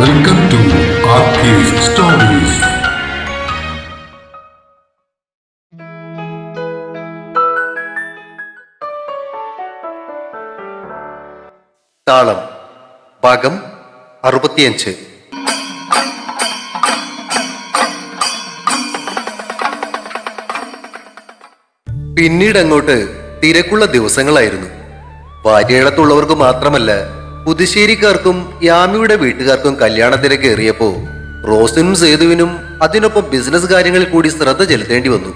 Welcome to stories. താളം ഭാഗം അറുപത്തിയഞ്ച് പിന്നീട് അങ്ങോട്ട് തിരക്കുള്ള ദിവസങ്ങളായിരുന്നു ഭാര്യയിടത്തുള്ളവർക്ക് മാത്രമല്ല പുതുശ്ശേരിക്കാർക്കും യാമിയുടെ വീട്ടുകാർക്കും കല്യാണത്തിലേക്ക് തിരക്ക് റോസിനും സേതുവിനും അതിനൊപ്പം ബിസിനസ് കാര്യങ്ങളിൽ കൂടി ശ്രദ്ധ ചെലുത്തേണ്ടി വന്നു.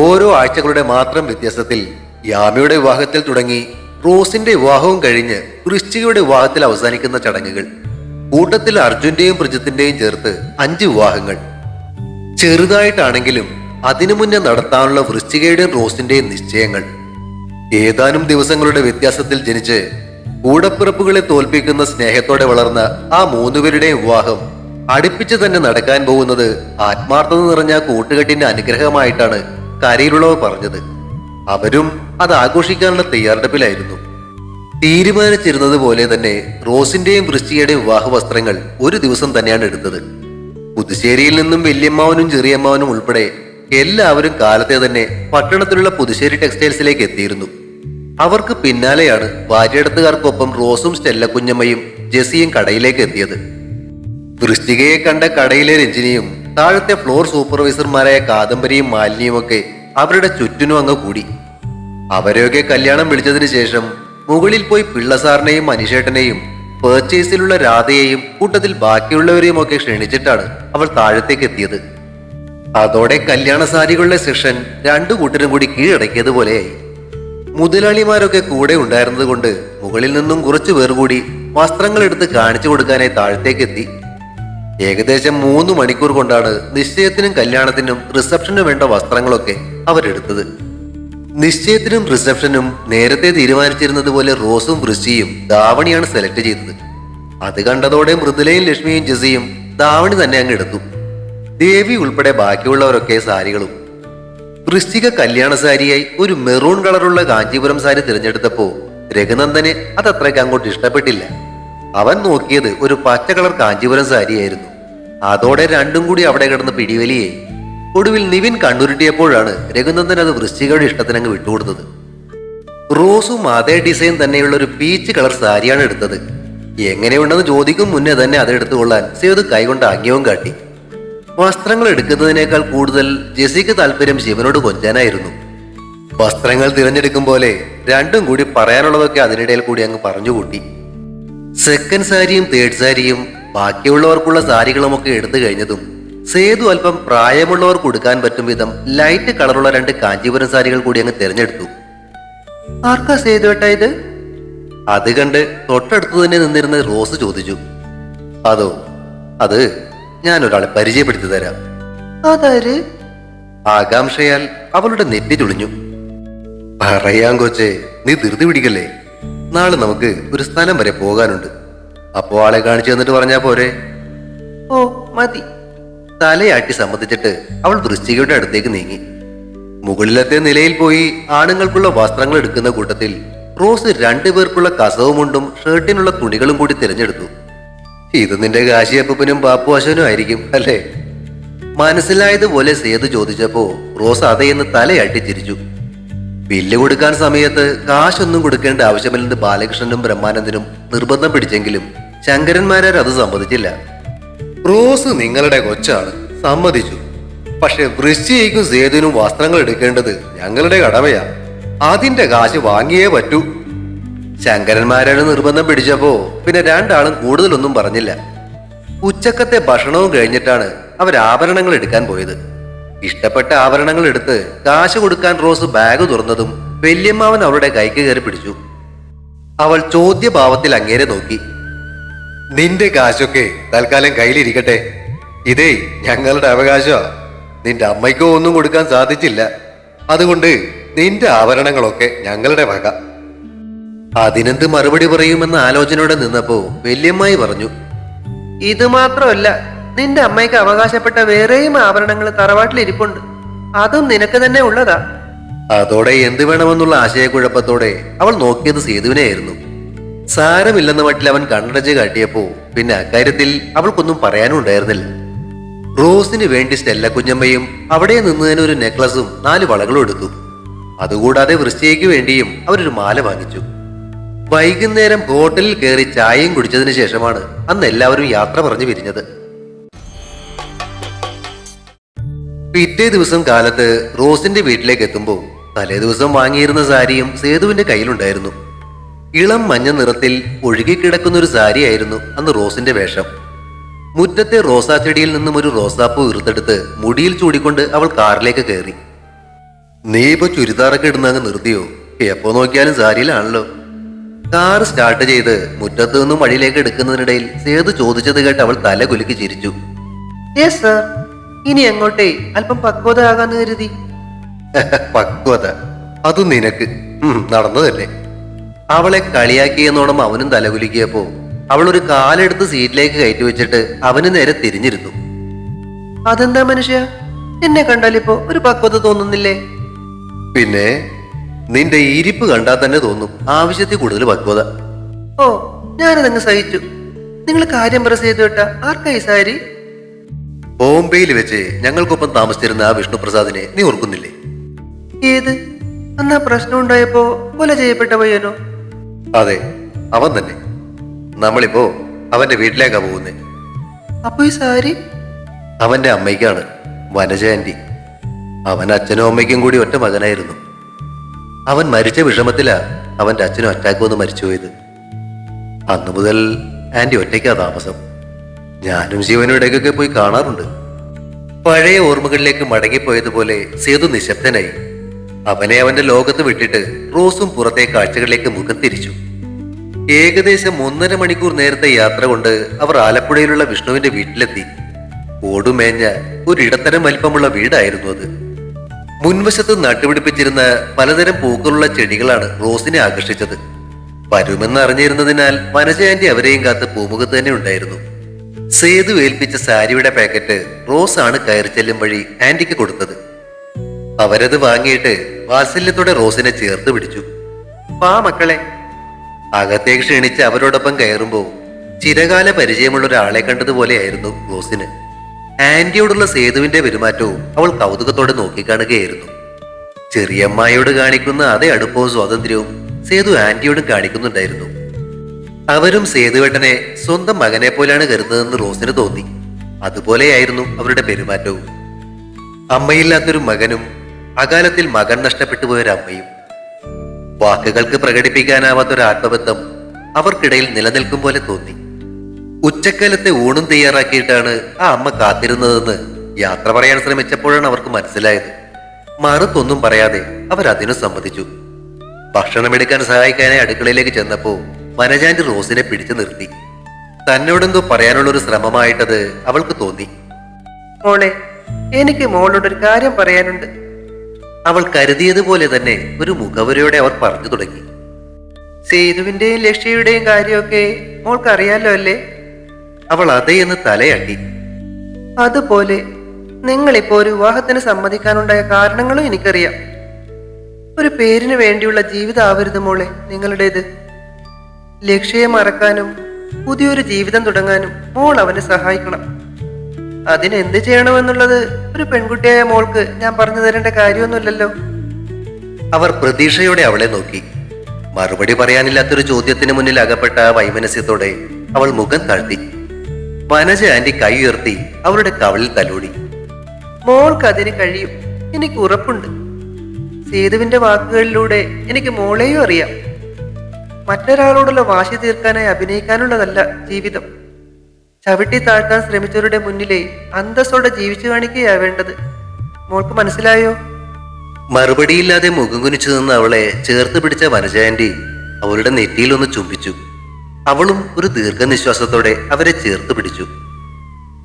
ഓരോ ആഴ്ചകളുടെ മാത്രം വ്യത്യാസത്തിൽ യാമിയുടെ വിവാഹത്തിൽ തുടങ്ങി റോസിന്റെ വിവാഹവും കഴിഞ്ഞ് വൃശ്ചികയുടെ വിവാഹത്തിൽ അവസാനിക്കുന്ന ചടങ്ങുകൾ. കൂട്ടത്തിൽ അർജുന്റെയും പ്രജിത്തിന്റെയും ചേർത്ത് അഞ്ച് വിവാഹങ്ങൾ. ചെറുതായിട്ടാണെങ്കിലും അതിനു മുന്നേ നടത്താനുള്ള വൃശ്ചികയുടെയും റോസിന്റെയും നിശ്ചയങ്ങൾ. ഏതാനും ദിവസങ്ങളുടെ വ്യത്യാസത്തിൽ ജനിച്ച് കൂടപ്പിറപ്പുകളെ തോൽപ്പിക്കുന്ന സ്നേഹത്തോടെ വളർന്ന ആ മൂന്നുപേരുടെയും വിവാഹം അടുപ്പിച്ച് തന്നെ നടക്കാൻ പോകുന്നത് ആത്മാർത്ഥത നിറഞ്ഞ കൂട്ടുകെട്ടിന്റെ അനുഗ്രഹമായിട്ടാണ് കരയിലുള്ളവർ പറഞ്ഞത്. അവരും അത് ആഘോഷിക്കാനുള്ള തയ്യാറെടുപ്പിലായിരുന്നു. തീരുമാനിച്ചിരുന്നത് പോലെ തന്നെ റോസിന്റെയും വൃശ്ചിയുടെയും വിവാഹ വസ്ത്രങ്ങൾ ഒരു ദിവസം തന്നെയാണ് എടുത്തത്. പുതുശ്ശേരിയിൽ നിന്നും വല്യമ്മാവനും ചെറിയമ്മാവനും ഉൾപ്പെടെ എല്ലാവരും കാലത്തെ തന്നെ പട്ടണത്തിലുള്ള പുതുശ്ശേരി ടെക്സ്റ്റൈൽസിലേക്ക് എത്തിയിരുന്നു. അവർക്ക് പിന്നാലെയാണ് ഭാര്യയിടത്തുകാർക്കൊപ്പം റോസും സ്റ്റെല്ല കുഞ്ഞമ്മയും ജെസിയും കടയിലേക്ക് എത്തിയത്. വൃശ്ചികയെ കണ്ട കടയിലെ രഞ്ജിനിയും താഴത്തെ ഫ്ലോർ സൂപ്പർവൈസർമാരായ കാദംബരിയും മാലിന്യുമൊക്കെ അവരുടെ ചുറ്റിനും അങ്ങ് കൂടി. അവരെയൊക്കെ കല്യാണം വിളിച്ചതിന് ശേഷം മുകളിൽ പോയി പിള്ളസാറിനെയും മനുഷ്യേട്ടനെയും പേർച്ചേസിലുള്ള രാധയെയും കൂട്ടത്തിൽ ബാക്കിയുള്ളവരെയും ഒക്കെ ക്ഷണിച്ചിട്ടാണ് അവൾ താഴത്തേക്ക് എത്തിയത്. അതോടെ കല്യാണ സാരികളുടെ സെഷൻ രണ്ടു കൂട്ടരും കൂടി കീഴടക്കിയതുപോലെയായി. മുതലാളിമാരൊക്കെ കൂടെ ഉണ്ടായിരുന്നത് കൊണ്ട് മുകളിൽ നിന്നും കുറച്ചു പേർ കൂടി വസ്ത്രങ്ങൾ എടുത്ത് കാണിച്ചു കൊടുക്കാനായി താഴത്തേക്ക് എത്തി ഏകദേശം മൂന്ന് മണിക്കൂർ കൊണ്ടാണ് നിശ്ചയത്തിനും കല്യാണത്തിനും റിസപ്ഷനും വേണ്ട വസ്ത്രങ്ങളൊക്കെ അവരെടുത്തത്. നിശ്ചയത്തിനും റിസപ്ഷനും നേരത്തെ തീരുമാനിച്ചിരുന്നത് പോലെ റോസും വൃശ്ചിയും ധാവണിയാണ് സെലക്ട് ചെയ്തത്. അത് കണ്ടതോടെ മൃദുലയും ലക്ഷ്മിയും ജസിയും ധാവണി തന്നെ അങ്ങ് എടുത്തു. ദേവി ഉൾപ്പെടെ ബാക്കിയുള്ളവരൊക്കെ സാരികളും വൃശ്ചിക കല്യാണ സാരിയായി ഒരു മെറൂൺ കളറുള്ള കാഞ്ചീപുരം സാരി തിരഞ്ഞെടുത്തപ്പോ രഘുനന്ദന് അത് അത്രയ്ക്ക് അങ്ങോട്ട് ഇഷ്ടപ്പെട്ടില്ല. അവൻ നോക്കിയത് ഒരു പച്ച കളർ കാഞ്ചീപുരം സാരിയായിരുന്നു. അതോടെ രണ്ടും കൂടി അവിടെ കിടന്ന് പിടിവലിയായി ഒടുവിൽ നിവിൻ കണ്ണുരുട്ടിയപ്പോഴാണ് രഘുനന്ദൻ അത് വൃശ്ചികയുടെ ഇഷ്ടത്തിനങ്ങ് വിട്ടുകൊടുത്തത്. റോസും അതേ ഡിസൈൻ തന്നെയുള്ള ഒരു പീച്ച് കളർ സാരിയാണ് എടുത്തത്. എങ്ങനെയുണ്ടെന്ന് ചോദിക്കും മുന്നേ തന്നെ അത് എടുത്തുകൊള്ളാൻ സേതു കൈകൊണ്ട് ആംഗ്യവും കാട്ടി. വസ്ത്രങ്ങൾ എടുക്കുന്നതിനേക്കാൾ കൂടുതൽ ജെസിക്ക് താല്പര്യം ശിവനോട് കൊഞ്ചാനായിരുന്നു. വസ്ത്രങ്ങൾ തിരഞ്ഞെടുക്കും പോലെ രണ്ടും കൂടി പറയാനുള്ളതൊക്കെ അതിനിടയിൽ കൂടി അങ്ങ് പറഞ്ഞുകൂട്ടി. സെക്കൻഡ് സാരിയും തേർഡ് സാരിയും ബാക്കിയുള്ളവർക്കുള്ള സാരികളുമൊക്കെ എടുത്തു കഴിഞ്ഞതും സേതു അല്പം പ്രായമുള്ളവർക്ക് കൊടുക്കാൻ പറ്റും വിധം ലൈറ്റ് കളറുള്ള രണ്ട് കാഞ്ചീപുരം സാരികൾ കൂടി അങ്ങ് തിരഞ്ഞെടുത്തു. ആർക്കാ സേതു ഏട്ടാ ഇത് അത് കണ്ട് തൊട്ടടുത്ത് തന്നെ നിന്നിരുന്ന റോസ് ചോദിച്ചു. അതോ അത് ഞാൻ ഒരാളെ പരിചയപ്പെടുത്തി തരാം. അതാര്? ആകാംക്ഷയാൽ അവളുടെ നെറ്റി ചുളിഞ്ഞു പറയാൻ കൊച്ചെ നീ ധൃതി പിടിക്കല്ലേ? നാളെ നമുക്ക് ഒരു സ്ഥലം വരെ പോകാനുണ്ട്. അപ്പോ ആളെ കാണിച്ചു തന്നിട്ട് പറഞ്ഞാ പോരെ? ഓ മതി. തലയാട്ടി സമ്മതിച്ചിട്ട് അവൾ വൃശ്ചികയുടെ അടുത്തേക്ക് നീങ്ങി. മുകളിലത്തെ നിലയിൽ പോയി ആണുങ്ങൾക്കുള്ള വസ്ത്രങ്ങൾ എടുക്കുന്ന കൂട്ടത്തിൽ റോസ് രണ്ടുപേർക്കുള്ള കസവുമുണ്ടും ഷർട്ടിനുള്ള തുണികളും കൂടി തിരഞ്ഞെടുത്തു. ഇത് നിന്റെ കാശിയപ്പനും പാപ്പുവാശനും ആയിരിക്കും അല്ലേ? മനസ്സിലായതുപോലെ സേതു ചോദിച്ചപ്പോ റോസ് അതേന്ന് തലയാട്ടി ചിരിച്ചു. ബില്ല് കൊടുക്കാൻ സമയത്ത് കാശൊന്നും കൊടുക്കേണ്ട ആവശ്യമില്ലെന്ന് ബാലകൃഷ്ണനും ബ്രഹ്മാനന്ദനും നിർബന്ധം പിടിച്ചെങ്കിലും ശങ്കരന്മാരാർ അത് സമ്മതിച്ചില്ല. റോസ് നിങ്ങളുടെ കൊച്ചാണ് സമ്മതിച്ചു. പക്ഷെ വൃശ്ചിയേക്കും സേതുവിനും വസ്ത്രങ്ങൾ എടുക്കേണ്ടത് ഞങ്ങളുടെ കടമയാ. അതിന്റെ കാശ് വാങ്ങിയേ പറ്റൂ. ശങ്കരന്മാരാണ് നിർബന്ധം പിടിച്ചപ്പോ പിന്നെ രണ്ടാളും കൂടുതലൊന്നും പറഞ്ഞില്ല. ഉച്ചക്കത്തെ ഭക്ഷണവും കഴിഞ്ഞിട്ടാണ് അവർ ആഭരണങ്ങൾ എടുക്കാൻ പോയത്. ഇഷ്ടപ്പെട്ട ആഭരണങ്ങൾ എടുത്ത് കാശ് കൊടുക്കാൻ റോസ് ബാഗ് തുറന്നതും വല്യമ്മാവൻ അവളുടെ കൈക്ക് കയറി പിടിച്ചു. അവൾ ചോദ്യഭാവത്തിൽ അങ്ങേരെ നോക്കി. നിന്റെ കാശൊക്കെ തൽക്കാലം കയ്യിലിരിക്കട്ടെ. ഇതേ ഞങ്ങളുടെ അവകാശമാ. നിന്റെ അമ്മയ്ക്കോ ഒന്നും കൊടുക്കാൻ സാധിച്ചില്ല. അതുകൊണ്ട് നിന്റെ ആഭരണങ്ങളൊക്കെ ഞങ്ങളുടെ വക. അതിനെന്ത് മറുപടി പറയുമെന്ന ആലോചനയോടെ നിന്നപ്പോ വല്യമ്മായി പറഞ്ഞു ഇത് മാത്രമല്ല നിന്റെ അമ്മയ്ക്ക് അവകാശപ്പെട്ട വേറെയും ആഭരണങ്ങൾ തറവാട്ടിൽ ഇരിപ്പുണ്ട്. അതും നിനക്ക് തന്നെ ഉള്ളതാ. അതോടെ എന്ത് വേണമെന്നുള്ള ആശയക്കുഴപ്പത്തോടെ അവൾ നോക്കിയത് സേതുവിനെയായിരുന്നു. സാരമില്ലെന്ന മട്ടിൽ അവൻ കണ്ണടച്ച് കാട്ടിയപ്പോ പിന്നെ അക്കാര്യത്തിൽ അവൾക്കൊന്നും പറയാനും ഉണ്ടായിരുന്നില്ല. റോസിന് വേണ്ടി സ്റ്റെല്ല കുഞ്ഞമ്മയും അവിടെ നിന്നതിന് ഒരു നെക്ലസും നാല് വളകളും എടുത്തു. അതുകൂടാതെ വൃശ്ചികയ്ക്ക് വേണ്ടിയും അവരൊരു മാല വാങ്ങിച്ചു. വൈകുന്നേരം ഹോട്ടലിൽ കയറി ചായയും കുടിച്ചതിന് ശേഷമാണ് അന്ന് എല്ലാവരും യാത്ര പറഞ്ഞു പിരിഞ്ഞത്. പിറ്റേ ദിവസം കാലത്ത് റോസിന്റെ വീട്ടിലേക്ക് എത്തുമ്പോൾ തലേ ദിവസം വാങ്ങിയിരുന്ന സാരിയും സേതുവിന്റെ കയ്യിലുണ്ടായിരുന്നു. ഇളം മഞ്ഞ നിറത്തിൽ ഒഴുകിക്കിടക്കുന്ന ഒരു സാരിയായിരുന്നു അന്ന് റോസിന്റെ വേഷം. മുറ്റത്തെ റോസാ ചെടിയിൽ നിന്നും ഒരു റോസാപ്പൂ ഇറുത്തെടുത്ത് മുടിയിൽ ചൂടിക്കൊണ്ട് അവൾ കാറിലേക്ക് കയറി. നീ ഇപ്പൊ ചുരിദാറൊക്കെ ഇടുന്ന അങ്ങ് നിർത്തിയോ? എപ്പോ നോക്കിയാലും സാരിയിലാണല്ലോ. കാർ സ്റ്റാർട്ട് ചെയ്ത് മുറ്റത്തു നിന്നും വഴിയിലേക്ക് എടുക്കുന്നതിനിടയിൽ സേതു ചോദിച്ചത് കേട്ട് അവൾ തല കുലുക്കി ചിരിച്ചു. യെസ് സർ ഇനി അങ്ങോട്ടേ. അല്പം പക്വത ആകാന്ന് കരുതി. പക്വത? അത് നിനക്ക്. നടന്നതല്ലേ. അവളെ കളിയാക്കിയെന്നോണം അവനും തലകുലുക്കിയപ്പോ അവൾ ഒരു കാലെടുത്ത് സീറ്റിലേക്ക് കയറ്റി വെച്ചിട്ട് അവന് നേരെ തിരിഞ്ഞിരുന്നു. അതെന്താ മനുഷ്യ? എന്നെ കണ്ടാലിപ്പോ ഒരു പക്വത തോന്നുന്നില്ലേ? പിന്നെ? നിന്റെ ഇരിപ്പ് കണ്ടാൽ തന്നെ തോന്നും. ആവശ്യത്തിൽ കൂടുതൽ പക്വത ഓ ഞാനതങ്ങ് സഹിച്ചു. നിങ്ങൾ കാര്യം പറ ചെയ്തു കേട്ട ആർക്കായി സാരി? ബോംബെയിൽ വെച്ച് ഞങ്ങൾക്കൊപ്പം താമസിച്ചിരുന്ന ആ വിഷ്ണുപ്രസാദിനെ നീ ഓർക്കുന്നില്ലേ? ഏത്? അന്നാ പ്രശ്നം ഉണ്ടായപ്പോ കൊല ചെയ്യപ്പെട്ട പയ്യനോ? അതെ അവൻ തന്നെ. നമ്മളിപ്പോ അവന്റെ വീട്ടിലേക്കാ പോകുന്നേ. അപ്പൊ ഈ സാരി? അവന്റെ അമ്മയ്ക്കാണ് വനജ ആന്റി അവൻ അച്ഛനും അമ്മയ്ക്കും കൂടി ഒറ്റ മകനായിരുന്നു. അവൻ മരിച്ച വിഷമത്തിലാ അവന്റെ അച്ഛനും അറ്റാക്ക് വന്ന് മരിച്ചുപോയത് അന്നു മുതൽ ആന്റി ഒറ്റയ്ക്കാ താമസം. ഞാനും ജീവനും ഇടയ്ക്കൊക്കെ പോയി കാണാറുണ്ട്. പഴയ ഓർമ്മകളിലേക്ക് മടങ്ങിപ്പോയതുപോലെ സേതു നിശബ്ദനായി. അവനെ അവന്റെ ലോകത്ത് വിട്ടിട്ട് റോസും പുറത്തെ കാഴ്ചകളിലേക്ക് മുഖം തിരിച്ചു. ഏകദേശം ഒന്നര മണിക്കൂർ നേരത്തെ യാത്ര കൊണ്ട് അവർ ആലപ്പുഴയിലുള്ള വിഷ്ണുവിന്റെ വീട്ടിലെത്തി. ഓടുമേഞ്ഞ ഒരിടത്തരം വലിപ്പമുള്ള വീടായിരുന്നു അത്. മുൻവശത്ത് നട്ടുപിടിപ്പിച്ചിരുന്ന പലതരം പൂക്കളുള്ള ചെടികളാണ് റോസിനെ ആകർഷിച്ചത്. വരുമെന്ന് അറിഞ്ഞിരുന്നതിനാൽ വനജ ആന്റി അവരെയും കാത്ത് പൂമുഖത്ത് തന്നെ ഉണ്ടായിരുന്നു. സേതു ഏൽപ്പിച്ച സാരിയുടെ പാക്കറ്റ് റോസ് ആണ് കയറി ചെല്ലും വഴി ആന്റിക്ക് കൊടുത്തത്. അവരത് വാങ്ങിയിട്ട് വാത്സല്യത്തോടെ റോസിനെ ചേർത്ത് പിടിച്ചു. പാ മക്കളെ. അകത്തേക്ക് ക്ഷണിച്ച് അവരോടൊപ്പം കയറുമ്പോൾ ചിരകാല പരിചയമുള്ള ഒരാളെ കണ്ടതുപോലെയായിരുന്നു റോസിന്. ആന്റിയോടുള്ള സേതുവിന്റെ പെരുമാറ്റവും അവൾ കൗതുകത്തോടെ നോക്കിക്കാണുകയായിരുന്നു ചെറിയമ്മായോട് കാണിക്കുന്ന അതേ അടുപ്പവും സ്വാതന്ത്ര്യവും സേതു ആന്റിയോടും കാണിക്കുന്നുണ്ടായിരുന്നു. അവരും സേതുവേട്ടനെ സ്വന്തം മകനെ പോലെയാണ് കരുതുന്നതെന്ന് റോസിന് തോന്നി. അതുപോലെയായിരുന്നു അവരുടെ പെരുമാറ്റവും. അമ്മയില്ലാത്തൊരു മകനും അകാലത്തിൽ മകൻ നഷ്ടപ്പെട്ടു പോയൊരമ്മയും വാക്കുകൾക്ക് പ്രകടിപ്പിക്കാനാവാത്തൊരു ആത്മബന്ധം അവർക്കിടയിൽ നിലനിൽക്കും പോലെ തോന്നി. ഉച്ചക്കാലത്തെ ഊണും തയ്യാറാക്കിയിട്ടാണ് ആ അമ്മ കാത്തിരുന്നതെന്ന് യാത്ര പറയാൻ ശ്രമിച്ചപ്പോഴാണ് അവർക്ക് മനസ്സിലായത്. മറുത്തൊന്നും പറയാതെ അവർ അതിനു സമ്മതിച്ചു. ഭക്ഷണമെടുക്കാൻ സഹായിക്കാനായി അടുക്കളയിലേക്ക് ചെന്നപ്പോ വനജാന്റെ റോസിനെ പിടിച്ചു നിർത്തി. തന്നോടെന്തോ പറയാനുള്ള ഒരു ശ്രമമായിട്ടത് അവൾക്ക് തോന്നി. മോളെ എനിക്ക് മോളോട് ഒരു കാര്യം പറയാനുണ്ട്. അവൾ കരുതിയതുപോലെ തന്നെ ഒരു മുഖവരയോടെ അവർ പറഞ്ഞു തുടങ്ങി. സേതുവിന്റെയും ലക്ഷ്യയുടെയും കാര്യമൊക്കെ മോൾക്ക് അറിയാലോ അല്ലേ? അവൾ അതേ എന്ന് തലയാട്ടി. അതുപോലെ നിങ്ങളിപ്പോ ഒരു വിവാഹത്തിന് സമ്മതിക്കാനുണ്ടായ കാരണങ്ങളും എനിക്കറിയാം. ഒരു പേരിന് വേണ്ടിയുള്ള ജീവിതം ആവരുത് മോളെ നിങ്ങളുടേത്. ലക്ഷ്യം മറക്കാനും പുതിയൊരു ജീവിതം തുടങ്ങാനും മോൾ അവനെ സഹായിക്കണം. അതിനെന്ത് ചെയ്യണമെന്നുള്ളത് ഒരു പെൺകുട്ടിയായ മോൾക്ക് ഞാൻ പറഞ്ഞു തരേണ്ട കാര്യമൊന്നുമില്ലല്ലോ. അവർ പ്രതീക്ഷയോടെ അവളെ നോക്കി. മറുപടി പറയാനില്ലാത്തൊരു ചോദ്യത്തിന് മുന്നിൽ അകപ്പെട്ട ആ വൈമനസ്യത്തോടെ അവൾ മുഖം താഴ്ത്തി. വനജ ആന്റി കൈ ഉയർത്തി അവളുടെ കവളിൽ തലോടി. മോൾക്ക് അതിന് കഴിയും. എനിക്ക് ഉറപ്പുണ്ട്. സേതുവിന്റെ വാക്കുകളിലൂടെ എനിക്ക് മോളെയും അറിയാം. മറ്റൊരാളോടുള്ള വാശി തീർക്കാനായി അഭിനയിക്കാനുള്ളതല്ല ജീവിതം. ചവിട്ടി താഴ്ത്താൻ ശ്രമിച്ചവരുടെ മുന്നിലെ അന്തസ്സോടെ ജീവിച്ചു കാണിക്കുകയാ വേണ്ടത്. മോൾക്ക് മനസ്സിലായോ? മറുപടിയില്ലാതെ മുഖം കുനിച്ചു നിന്ന് അവളെ ചേർത്ത് പിടിച്ച വനജാന്റി അവളുടെ നെറ്റിയിൽ ഒന്ന് ചുംബിച്ചു. അവളും ഒരു ദീർഘനിശ്വാസത്തോടെ അവരെ ചേർത്ത് പിടിച്ചു.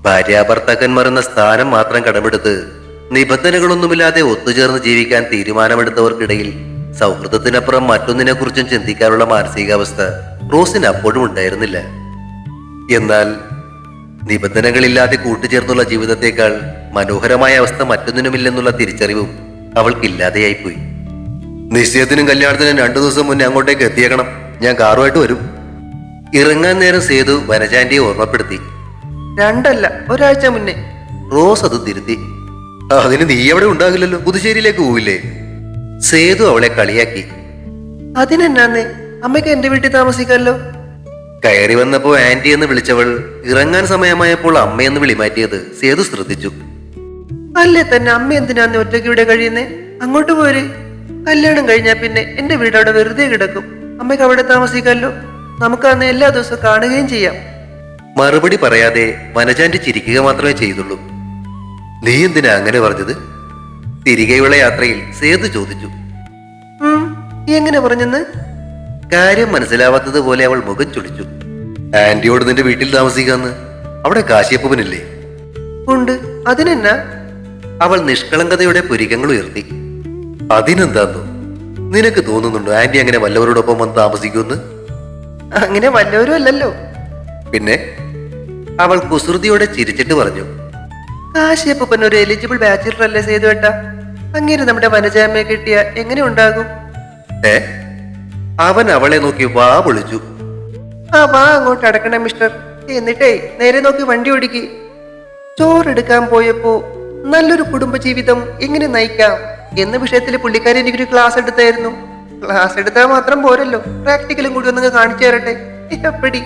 ഭാര്യാഭർത്താക്കന്മാർ എന്ന സ്ഥാനം മാത്രം കടമെടുത്ത് നിബന്ധനകളൊന്നുമില്ലാതെ ഒത്തുചേർന്ന് ജീവിക്കാൻ തീരുമാനമെടുത്തവർക്കിടയിൽ സൗഹൃദത്തിനപ്പുറം മറ്റൊന്നിനെക്കുറിച്ചും ചിന്തിക്കാനുള്ള മാനസികാവസ്ഥ റോസിന് അപ്പോഴും ഉണ്ടായിരുന്നില്ല. എന്നാൽ നിബന്ധനകളില്ലാതെ കൂട്ടുചേർന്നുള്ള ജീവിതത്തേക്കാൾ മനോഹരമായ അവസ്ഥ മറ്റൊന്നിനുമില്ലെന്നുള്ള തിരിച്ചറിവും അവൾക്കില്ലാതെയായിപ്പോയി. നിശ്ചയത്തിനും കല്യാണത്തിനും രണ്ടു ദിവസം മുന്നേ അങ്ങോട്ടേക്ക് എത്തിയേക്കണം. ഞാൻ കാറുമായിട്ട് വരും. ഇറങ്ങാൻ നേരം സേതു വനജാന്റിയെ ഓർമ്മപ്പെടുത്തി. രണ്ടല്ല ഒരാഴ്ച മുന്നേ. റോസ് അത് തിരുത്തി. അതിന് നീ അവിടെ ഉണ്ടാകില്ലല്ലോ പുതുശ്ശേരിയിലേക്ക് പോവില്ലേ? സേതു അവളെ കളിയാക്കി. അതിനെന്നാന്നേ? അമ്മയ്ക്ക് എന്റെ വീട്ടിൽ താമസിക്കാമല്ലോ കയറി വന്നപ്പോ ആന്റി എന്ന് വിളിച്ചവൾ ഇറങ്ങാൻ സമയമായപ്പോൾ അമ്മയെന്ന് വിളിമാറ്റിയത് സേതു ശ്രദ്ധിച്ചു. അല്ലേ തന്നെ അമ്മ എന്തിനാന്ന് ഒറ്റയ്ക്ക് ഇവിടെ കഴിയുന്നേ? അങ്ങോട്ട് പോര്. കല്യാണം കഴിഞ്ഞാൽ പിന്നെ എന്റെ വീട് അവിടെ വെറുതെ കിടക്കും. അമ്മയ്ക്ക് അവിടെ താമസിക്കാമല്ലോ നമുക്ക് അന്ന് എല്ലാ ദിവസവും കാണുകയും ചെയ്യാം. മറുപടി പറയാതെ വനജാന്റി ചിരിക്കുക മാത്രമേ ചെയ്തുള്ളൂ. നീ എന്തിനാ അങ്ങനെ പറഞ്ഞത്? തിരികെയുള്ള യാത്രയിൽ സേതു ചോദിച്ചു. എങ്ങനെ പറഞ്ഞെന്ന്? കാര്യം മനസ്സിലാവാത്തതുപോലെ അവൾ മുഖം ചുളിച്ചു. ആന്റിയോട് നിന്റെ വീട്ടിൽ താമസിക്കാന്ന്. അവിടെ കാശിയപ്പൂവനില്ലേ? ഉണ്ട്. അതിനെന്നാ? അവൾ നിഷ്കളങ്കതയുടെ പുരികങ്ങൾ ഉയർത്തി. അതിനെന്താന്നു? നിനക്ക് തോന്നുന്നുണ്ടോ ആന്റി അങ്ങനെ വല്ലവരോടൊപ്പം വന്ന് താമസിക്കുമെന്ന്? അങ്ങനെ വല്ലവരും അല്ലല്ലോ. പിന്നെ അവൾ കുസൃതിയോടെ ചിരിച്ചിട്ട് പറഞ്ഞു കാശിയപ്പൻ ഒരു എലിജിബിൾ ബാച്ചിലർ അല്ലേ ചെയ്തു വേണ്ട അങ്ങനെ നമ്മുടെ വനജാമയെ കിട്ടിയ എങ്ങനെ ഉണ്ടാകും? ഏ? അവൻ അവളെ നോക്കി വാ വിളിച്ചു. ആ വാ അങ്ങോട്ട് അടക്കണം മിസ്റ്റർ എന്നിട്ടേ നേരെ നോക്കി വണ്ടി ഓടിക്ക്. ചോറെടുക്കാൻ പോയപ്പോ നല്ലൊരു കുടുംബജീവിതം എങ്ങനെ നയിക്കാം? എന്ന വിഷയത്തിൽ പുള്ളിക്കാരി എനിക്കൊരു ക്ലാസ് എടുത്തായിരുന്നു. ക്ലാസ് എടുത്താൽ മാത്രം പോരല്ലോ. പ്രാക്ടിക്കലും കൂടി ഒന്ന് കാണിച്ചു തരട്ടെ. എപ്പടി?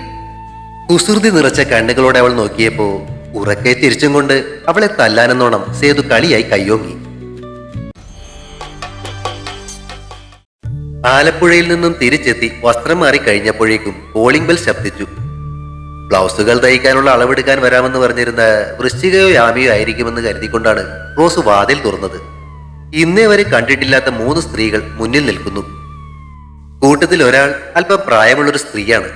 കുസൃതി നിറച്ച കണ്ണുകളോടെ അവൾ നോക്കിയപ്പോ ഉറക്കെ തിരിച്ചും കൊണ്ട് അവളെ തല്ലാനെന്നോണം സേതു കളിയായി കയ്യോങ്ങി. ആലപ്പുഴയിൽ നിന്നും തിരിച്ചെത്തി വസ്ത്രം മാറി കഴിഞ്ഞപ്പോഴേക്കും കോളിംഗ് ബെൽ ശബ്ദിച്ചു. ബ്ലൗസുകൾ തയ്ക്കാനുള്ള അളവെടുക്കാൻ വരാമെന്ന് പറഞ്ഞിരുന്ന വൃശ്ചികയോ യാമിയോ ആയിരിക്കുമെന്ന് കരുതിക്കൊണ്ടാണ് റോസ് വാതിൽ തുറന്നത്. ഇന്നേ വരെ കണ്ടിട്ടില്ലാത്ത മൂന്ന് സ്ത്രീകൾ മുന്നിൽ നിൽക്കുന്നു. കൂട്ടത്തിൽ ഒരാൾ അല്പം പ്രായമുള്ളൊരു സ്ത്രീയാണ്.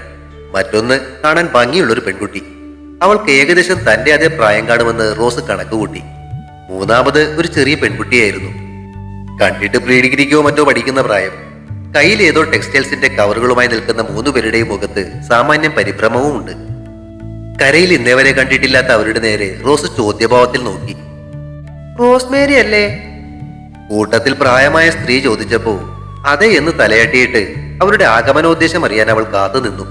മറ്റൊന്ന് കാണാൻ ഭംഗിയുള്ളൊരു പെൺകുട്ടി. അവൾക്ക് ഏകദേശം തന്റെ അതേ പ്രായം കാണുമെന്ന് റോസ് കണക്കുകൂട്ടി. മൂന്നാമത് ഒരു ചെറിയ പെൺകുട്ടിയായിരുന്നു. കണ്ടിട്ട് പ്രീ ഡിഗ്രിക്കോ മറ്റോ പഠിക്കുന്ന പ്രായം. കയ്യിൽ ഏതോ ടെക്സ്റ്റൈൽസിന്റെ കവറുകളുമായി നിൽക്കുന്ന മൂന്നു പേരുടെയും മുഖത്ത് സാമാന്യം പരിഭ്രമവും ഉണ്ട്. കരയിൽ ഇന്നേ വരെ കണ്ടിട്ടില്ലാത്ത അവരുടെ നേരെ റോസ് ചോദ്യഭാവത്തിൽ നോക്കി. റോസ്മേരി അല്ലേ കൂട്ടത്തിൽ പ്രായമായ സ്ത്രീ ചോദിച്ചപ്പോ അതെ എന്ന് തലയാട്ടിയിട്ട് അവരുടെ ആഗമനോദ്ദേശം അറിയാൻ അവൾ കാത്തു നിന്നു.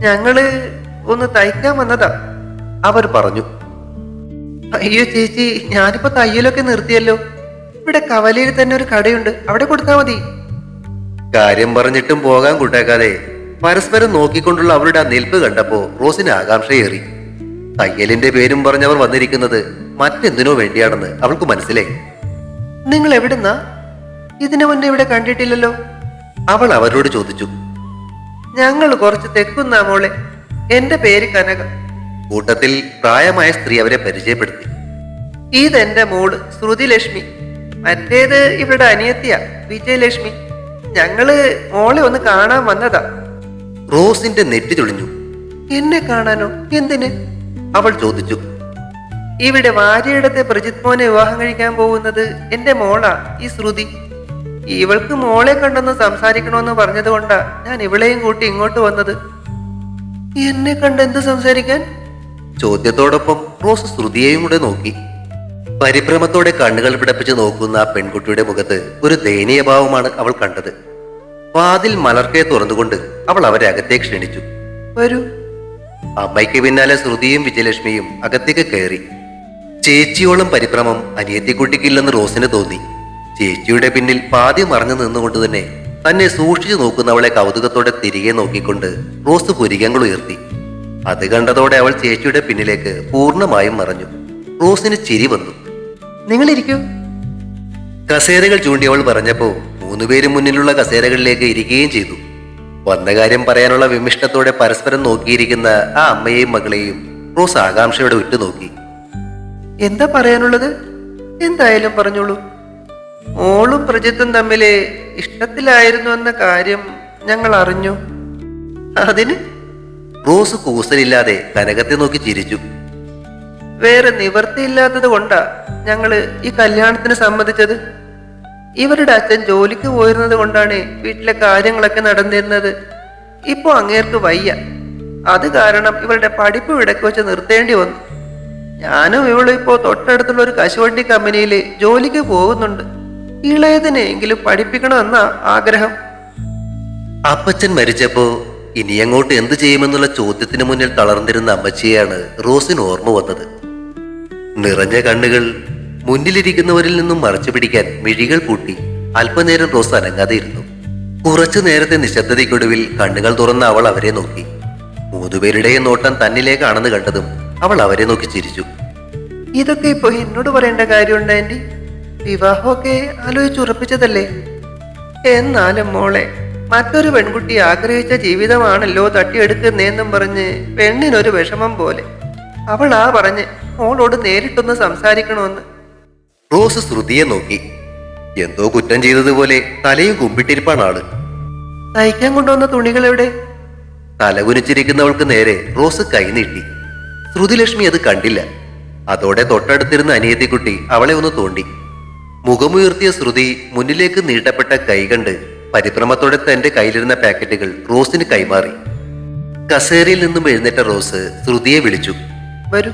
ഞങ്ങൾ ഒന്ന് തയ്ക്കാൻ വന്നതാ അവർ പറഞ്ഞു. അയ്യോ ചേച്ചി ഞാനിപ്പോ തയ്യലൊക്കെ നിർത്തിയല്ലോ. ഇവിടെ കവലയിൽ തന്നെ ഒരു കടയുണ്ട് അവിടെ കൊടുത്താ മതി. കാര്യം പറഞ്ഞിട്ടും പോകാൻ കൂട്ടാക്കാതെ പരസ്പരം നോക്കിക്കൊണ്ടുള്ള അവരുടെ ആ നിൽപ്പ് കണ്ടപ്പോ റോസിന് ആകാംക്ഷയേറി. തയ്യലിന്റെ പേരും പറഞ്ഞവർ വന്നിരിക്കുന്നത് മറ്റെന്തിനോ വേണ്ടിയാണെന്ന് അവൾക്ക് മനസ്സിലായി. നിങ്ങൾ എവിടുന്നാ ഇതിനു മുന്നേ ഇവിടെ കണ്ടിട്ടില്ലല്ലോ. അവൾ അവരോട് ചോദിച്ചു. ഞങ്ങൾ കുറച്ച് തെക്കുന്ന മോളെ. എന്റെ പേര് കനക. കൂട്ടത്തിൽ പ്രായമായ സ്ത്രീ അവരെ പരിചയപ്പെടുത്തി. ഇതെന്റെ മോൾ ശ്രുതി ലക്ഷ്മി മറ്റേത് ഇവിടെ അനിയത്തിയ വിജയലക്ഷ്മി. ഞങ്ങൾ മോളെ ഒന്ന് കാണാൻ വന്നതാ. റോസിന്റെ നെറ്റി ചൊളിഞ്ഞു. എന്നെ കാണാനോ? എന്തിന്? അവൾ ചോദിച്ചു. ഇവിടെ വാര്യയിടത്തെ പ്രജിത് മോനെ വിവാഹം കഴിക്കാൻ പോകുന്നത് എന്റെ മോളാ ഈ ശ്രുതി. ഇവൾക്ക് മോളെ കണ്ടൊന്ന് സംസാരിക്കണമെന്ന് പറഞ്ഞത് കൊണ്ടാ ഞാൻ ഇവളെയും കൂട്ടി ഇങ്ങോട്ട് വന്നത്. എന്നെ കണ്ട് എന്ത് സംസാരിക്കാൻ? ചോദ്യത്തോടൊപ്പം റോസ് ശ്രുതിയെയും കൂടെ നോക്കി. പരിഭ്രമത്തോടെ കണ്ണുകൾ പിടപ്പിച്ച് നോക്കുന്ന ആ പെൺകുട്ടിയുടെ മുഖത്ത് ഒരു ദയനീയ ഭാവമാണ് അവൾ കണ്ടത്. വാതിൽ മലർക്കെ തുറന്നുകൊണ്ട് അവൾ അവരെ അകത്തേക്ക് ക്ഷണിച്ചു. വരൂ. അമ്മയ്ക്ക് പിന്നാലെ ശ്രുതിയും വിജയലക്ഷ്മിയും അകത്തേക്ക് കയറി. ചേച്ചിയോളം പരിഭ്രമം അനിയത്തിക്കുട്ടിക്കില്ലെന്ന് റോസിന് തോന്നി. ചേച്ചിയുടെ പിന്നിൽ പാതി മറഞ്ഞു നിന്നുകൊണ്ട് തന്നെ തന്നെ സൂക്ഷിച്ചു നോക്കുന്നവളെ കൗതുകത്തോടെ തിരികെ നോക്കിക്കൊണ്ട് റോസ് പുരികങ്ങൾ ഉയർത്തി. അത് കണ്ടതോടെ അവൾ ചേച്ചിയുടെ പിന്നിലേക്ക് പൂർണമായും മറഞ്ഞു. റോസിന് ചിരി വന്നു. നിങ്ങളിരിക്കൂ. കസേരകൾ ചൂണ്ടി അവൾ പറഞ്ഞപ്പോ മൂന്നുപേരും മുന്നിലുള്ള കസേരകളിലേക്ക് ഇരിക്കുകയും ചെയ്തു. വന്ന കാര്യം പറയാനുള്ള വിമിഷ്ടത്തോടെ പരസ്പരം നോക്കിയിരിക്കുന്ന ആ അമ്മയെയും മകളെയും റോസ് ആകാംക്ഷയോടെ ഉറ്റുനോക്കി എന്താ പറയാനുള്ളത്? എന്തായാലും പറഞ്ഞോളൂ. മോളും പ്രജിത്തും തമ്മിൽ ഇഷ്ടത്തിലായിരുന്നു എന്ന കാര്യം ഞങ്ങൾ അറിഞ്ഞു അതിന്? റോസ് കൂസലില്ലാതെ കനകത്തെ നോക്കി ചിരിച്ചു. വേറെ നിവർത്തിയില്ലാത്തത് കൊണ്ടാ ഞങ്ങൾ ഈ കല്യാണത്തിന് സമ്മതിച്ചത്. ഇവരുടെ അച്ഛൻ ജോലിക്ക് പോയിരുന്നത് കൊണ്ടാണ് വീട്ടിലെ കാര്യങ്ങളൊക്കെ നടന്നിരുന്നത്. ഇപ്പൊ അങ്ങേർക്ക് വയ്യ. അത് കാരണം ഇവരുടെ പഠിപ്പ് ഇടയ്ക്ക് വെച്ച് നിർത്തേണ്ടി വന്നു. ഞാനും ഇവളിപ്പോ ഇപ്പോ തൊട്ടടുത്തുള്ള ഒരു കശുവണ്ടി കമ്പനിയിൽ ജോലിക്ക് പോകുന്നുണ്ട്. ഇളയതിനെങ്കിലും പഠിപ്പിക്കണമെന്ന ആഗ്രഹം. അപ്പച്ചൻ മരിച്ചപ്പോ ഇനി അങ്ങോട്ട് എന്ത് ചെയ്യുമെന്നുള്ള ചോദ്യത്തിന് മുന്നിൽ തളർന്നിരുന്ന അമ്മച്ചിയാണ് റോസിന് ഓർമ്മ വന്നത്. നിറഞ്ഞ കണ്ണുകൾ മുന്നിലിരിക്കുന്നവരിൽ നിന്നും മറച്ചു പിടിക്കാൻ മിഴികൾ പൂട്ടി അല്പനേരം റോസ് അനങ്ങാതെ ഇരുന്നു കുറച്ചു നേരത്തെ നിശബ്ദതയ്ക്കൊടുവിൽ കണ്ണുകൾ തുറന്ന അവൾ അവരെ നോക്കി. മൂന്നുപേരുടെയും നോട്ടം തന്നിലേക്കാണെന്ന് കണ്ടതും അവൾ അവരെ നോക്കി ചിരിച്ചു. ഇതൊക്കെ ഇപ്പൊ എന്നോട് പറയേണ്ട കാര്യമുണ്ട് ആന്റി? വിവാഹമൊക്കെ ആലോചിച്ചുറപ്പിച്ചതല്ലേ? എന്നാലും മോളെ മറ്റൊരു പെൺകുട്ടി ആഗ്രഹിച്ച ജീവിതമാണല്ലോ തട്ടിയെടുക്കുന്നേന്നും പറഞ്ഞ് പെണ്ണിനൊരു വിഷമം പോലെ. അവൾ ആ പറഞ്ഞ് മോളോട് നേരിട്ടൊന്ന് സംസാരിക്കണമെന്ന് റോസ് ശ്രുതിയെ നോക്കി. എന്തോ കുറ്റം ചെയ്തതുപോലെ തലയും കുമ്പിട്ടിരിപ്പാണ് ആൾ. തയ്ക്കാൻ കൊണ്ടുവന്ന തുണികൾ എവിടെ തലകുനിച്ചിരിക്കുന്നവൾക്ക് നേരെ റോസ് കൈ നീട്ടി. ശ്രുതിലക്ഷ്മി അത് കണ്ടില്ല. അതോടെ തൊട്ടടുത്തിരുന്ന അനിയത്തിക്കുട്ടി അവളെ ഒന്ന് തോണ്ടി. മുഖമുയർത്തിയ ശ്രുതി മുന്നിലേക്ക് നീട്ടപ്പെട്ട കൈ കണ്ട് പരിഭ്രമത്തോടെ തന്റെ കയ്യിലിരുന്ന പാക്കറ്റുകൾ റോസിന് കൈമാറി. കസേരയിൽ നിന്നും എഴുന്നേറ്റ റോസ് ശ്രുതിയെ വിളിച്ചു. വരൂ.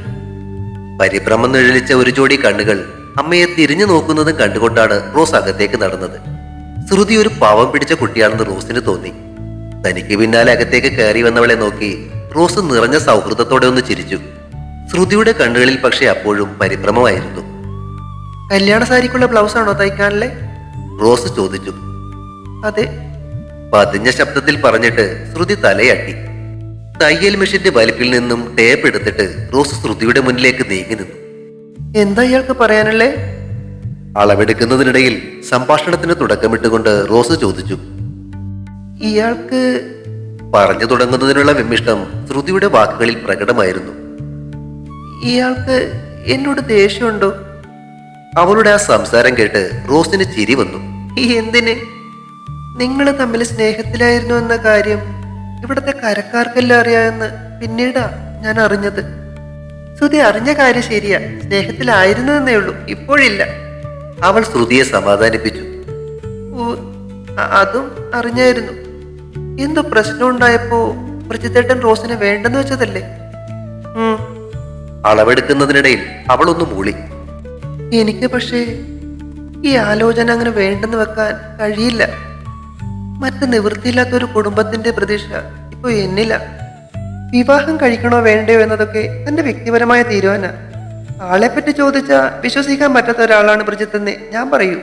പരിഭ്രമം നിഴലിച്ച ഒരു ജോഡി കണ്ണുകൾ അമ്മയെ തിരിഞ്ഞു നോക്കുന്നതും കണ്ടുകൊണ്ടാണ് റോസ് അകത്തേക്ക് നടന്നത്. ശ്രുതി ഒരു പാവം പിടിച്ച കുട്ടിയാണെന്ന് റോസിന് തോന്നി. തനിക്ക് പിന്നാലെ അകത്തേക്ക് കയറി വന്നവളെ നോക്കി റോസ് നിറഞ്ഞ സൗഹൃദത്തോടെ ഒന്ന് ചിരിച്ചു. ശ്രുതിയുടെ കണ്ണുകളിൽ പക്ഷെ അപ്പോഴും പരിഭ്രമമായിരുന്നു. കല്യാണ സാരിക്കുള്ള ബ്ലൗസ് ആണോ തയ്ക്കാനല്ലേ? റോസ് ചോദിച്ചു. അതെ. പതിഞ്ഞ ശബ്ദത്തിൽ പറഞ്ഞിട്ട് ശ്രുതി തലയാട്ടി. തയ്യൽ മെഷീന്റെ വലിപ്പിൽ നിന്നും ടേപ്പ് എടുത്തിട്ട് റോസ് ശ്രുതിയുടെ മുന്നിലേക്ക് നീങ്ങി നിന്നു. എന്താ ഇയാൾക്ക് പറയാനല്ലേ? അളവെടുക്കുന്നതിനിടയിൽ സംഭാഷണത്തിന് തുടക്കമിട്ടുകൊണ്ട് റോസ് ചോദിച്ചു. ഇയാൾക്ക് പറഞ്ഞു തുടങ്ങുന്നതിനുള്ള വിമിഷ്ടം ശ്രുതിയുടെ വാക്കുകളിൽ പ്രകടമായിരുന്നു. ഇയാൾക്ക് എന്നോട് ദേഷ്യമുണ്ടോ? അവളുടെ ആ സംസാരം കേട്ട് റോസിന് ചിരി വന്നു. ഈ എന്തിന്? നിങ്ങൾ തമ്മിൽ സ്നേഹത്തിലായിരുന്നു എന്ന കാര്യം ഇവിടുത്തെ കരക്കാർക്കെല്ലാം അറിയാമെന്ന് പിന്നീടാ ഞാൻ അറിഞ്ഞത്. ശ്രുതി അറിഞ്ഞ കാര്യം ശരിയാ സ്നേഹത്തിലായിരുന്നു എന്നേ ഉള്ളൂ ഇപ്പോഴില്ല. അവൾ ശ്രുതിയെ സമാധാനിപ്പിച്ചു. അതും അറിഞ്ഞായിരുന്നു. എന്തോ പ്രശ്നം ഉണ്ടായപ്പോ പ്രജിത്തേട്ടൻ റോസിനെ വേണ്ടെന്ന് വെച്ചതല്ലേ? അളവെടുക്കുന്നതിനിടയിൽ അവളൊന്ന് മൂളി. എനിക്ക് പക്ഷേ ഈ ആലോചന അങ്ങനെ വേണ്ടെന്ന് വെക്കാൻ കഴിയില്ല. മറ്റ് നിവൃത്തിയില്ലാത്ത ഒരു കുടുംബത്തിന്റെ പ്രതീക്ഷ ഇപ്പൊ എന്നില്ല. വിവാഹം കഴിക്കണോ വേണ്ടയോ എന്നതൊക്കെ തന്റെ വ്യക്തിപരമായ തീരുമാന. ആളെപ്പറ്റി ചോദിച്ചാൽ വിശ്വസിക്കാൻ പറ്റാത്ത ഒരാളാണ് ബ്രിജിത്തെന്ന് ഞാൻ പറയൂ.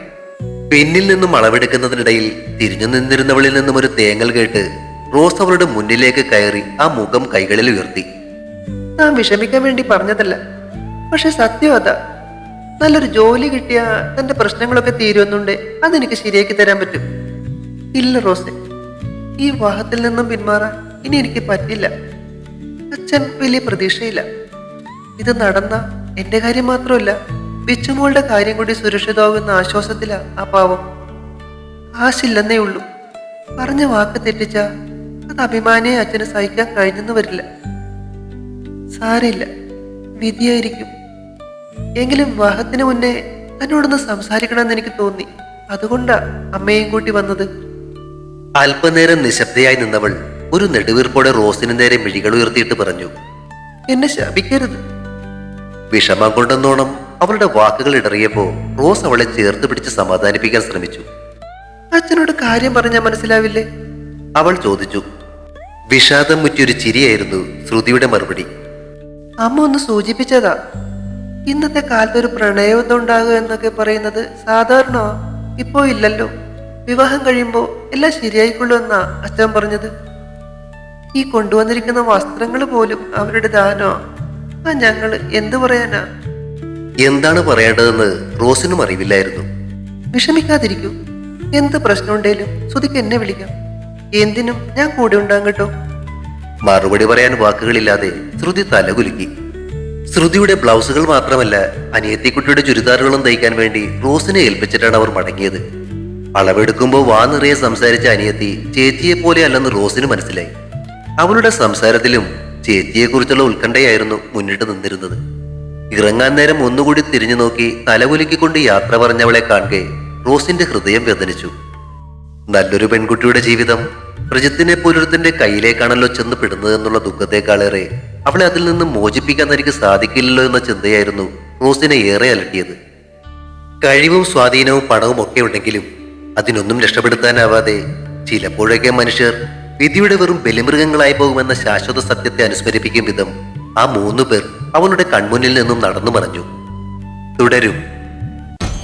പിന്നിൽ നിന്നും അളവെടുക്കുന്നതിനിടയിൽ തിരിഞ്ഞു നിന്നിരുന്നവളിൽ നിന്നും ഒരു തേങ്ങൽ കേട്ട് റോസ് അവളുടെ മുന്നിലേക്ക് കയറി ആ മുഖം കൈകളിൽ ഉയർത്തി. താൻ വിഷമിക്കാൻ വേണ്ടി പറഞ്ഞതല്ല. പക്ഷെ സത്യം അതാ. നല്ലൊരു ജോലി കിട്ടിയ തന്റെ പ്രശ്നങ്ങളൊക്കെ തീരുമെന്നുണ്ട് അതെനിക്ക് ശരിയാക്കി തരാൻ പറ്റും. ഇല്ല റോസെ ഈ വിവാഹത്തിൽ നിന്നും പിന്മാറാൻ ഇനി എനിക്ക് പറ്റില്ല. അച്ഛൻ വലിയ പ്രതീക്ഷയില്ല. ഇത് നടന്ന എന്റെ കാര്യം മാത്രമല്ല ബിച്ചുമോളുടെ കാര്യം കൂടി സുരക്ഷിതമാകുന്ന ആശ്വാസത്തിലാ ആ പാവം. ആശില്ലെന്നേ ഉള്ളൂ. പറഞ്ഞ വാക്ക് തെറ്റിച്ച അത് അഭിമാനിയെ അച്ഛന് സഹിക്കാൻ കഴിഞ്ഞെന്ന് വരില്ല. സാരില്ല വിധിയായിരിക്കും. എങ്കിലും വിവാഹത്തിന് മുന്നേ തന്നോടൊന്ന് സംസാരിക്കണമെന്ന് എനിക്ക് തോന്നി. അതുകൊണ്ടാ അമ്മയും കൂട്ടി വന്നത്. അല്പനേരം നിശബ്ദയായി നിന്നവൾ ഒരു നെടുവീർപ്പോടെ റോസിന് നേരെ മിഴികൾ ഉയർത്തിയിട്ട് പറഞ്ഞു എന്നെ ശപിക്കരുത്. വിഷമം കൊണ്ടെന്നോണം അവളുടെ വാക്കുകൾ ഇടറിയപ്പോ റോസ് അവളെ ചേർത്ത് പിടിച്ച് സമാധാനിപ്പിക്കാൻ ശ്രമിച്ചു. അച്ഛനോട് കാര്യം പറഞ്ഞാൽ മനസ്സിലാവില്ലേ? അവൾ ചോദിച്ചു. വിഷാദം മുറ്റിയൊരു ചിരിയായിരുന്നു ശ്രുതിയുടെ മറുപടി. അമ്മ ഒന്ന് സൂചിപ്പിച്ചതാ. ഇന്നത്തെ കാലത്ത് ഒരു പ്രണയമൊന്നും ഉണ്ടാകുക എന്നൊക്കെ പറയുന്നത് സാധാരണ ഇപ്പോ ഇല്ലല്ലോ. വിവാഹം കഴിയുമ്പോൾ എല്ലാം ശരിയായിക്കൊള്ളൂ എന്നാ അച്ഛൻ പറഞ്ഞത്. ഈ കൊണ്ടുവന്നിരിക്കുന്ന വസ്ത്രങ്ങൾ പോലും അവരുടെ ദാനോ. ആ ഞങ്ങൾ എന്തു പറയാനാ? എന്താണ് പറയേണ്ടതെന്ന് റോസിനും അറിവില്ലായിരുന്നു. വിഷമിക്കാതിരിക്കൂ. എന്ത് പ്രശ്നമുണ്ടേലും സുധിക്ക് എന്നെ വിളിക്കാം. എന്തിനും ഞാൻ കൂടെ ഉണ്ടാകും കേട്ടോ. മറുപടി പറയാൻ വാക്കുകളില്ലാതെ ശ്രുതി തലകുലുക്കി. ശ്രുതിയുടെ ബ്ലൗസുകൾ മാത്രമല്ല അനിയത്തിക്കുട്ടിയുടെ ചുരിദാറുകളും തയ്ക്കാൻ വേണ്ടി റോസിനെ ഏൽപ്പിച്ചിട്ടാണ് അവർ മടങ്ങിയത്. അളവെടുക്കുമ്പോൾ വാ നിറയെ സംസാരിച്ച അനിയത്തി ചേച്ചിയെ പോലെ അല്ലെന്ന് റോസിന് മനസ്സിലായി. അവളുടെ സംസാരത്തിലും ചേച്ചിയെക്കുറിച്ചുള്ള ഉത്കണ്ഠയായിരുന്നു മുന്നിട്ട് നിന്നിരുന്നത്. ഇറങ്ങാൻ നേരം ഒന്നുകൂടി തിരിഞ്ഞു നോക്കി തലകുലുക്കിക്കൊണ്ട് യാത്ര പറഞ്ഞവളെ കാണുകെ റോസിന്റെ ഹൃദയം വേദനിച്ചു. നല്ലൊരു പെൺകുട്ടിയുടെ ജീവിതം പ്രജിത്തിനെ പോലൊരുത്തിന്റെ കയ്യിലേക്കാണല്ലോ ചെന്ന് പെടുന്നത് എന്നുള്ള ദുഃഖത്തെക്കാളേറെ അവളെ അതിൽ നിന്ന് മോചിപ്പിക്കാൻ തനിക്ക് സാധിക്കില്ലല്ലോ എന്ന ചിന്തയായിരുന്നു മൂസിനെ ഏറെ അലട്ടിയത്. കഴിവും സ്വാധീനവും പണവും ഒക്കെ ഉണ്ടെങ്കിലും അതിനൊന്നും രക്ഷപ്പെടുത്താനാവാതെ ചിലപ്പോഴൊക്കെ മനുഷ്യർ വിധിയുടെ വെറും ബലിമൃഗങ്ങളായി പോകുമെന്ന ശാശ്വത സത്യത്തെ അനുസ്മരിപ്പിക്കും വിധം ആ മൂന്നു പേർ അവനുടെ കൺമുന്നിൽ നിന്നും നടന്നു മറഞ്ഞു. തുടരും.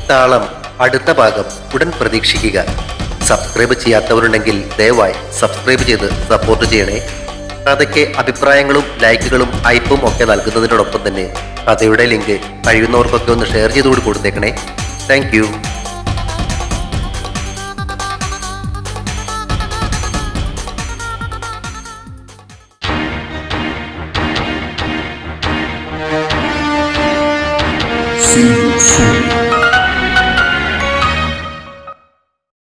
താളം അടുത്ത ഭാഗം ഉടൻ പ്രതീക്ഷിക്കുക. സബ്സ്ക്രൈബ് ചെയ്യാത്തവരുണ്ടെങ്കിൽ ദയവായി സബ്സ്ക്രൈബ് ചെയ്ത് സപ്പോർട്ട് ചെയ്യണേ. കഥയ്ക്ക് അഭിപ്രായങ്ങളും ലൈക്കുകളും ഐപ്പും ഒക്കെ നൽകുന്നതിനോടൊപ്പം തന്നെ കഥയുടെ ലിങ്ക് കഴിയുന്നവർക്കൊക്കെ ഒന്ന് ഷെയർ ചെയ്തുകൂടി കൊടുത്തേക്കണേ താങ്ക് you.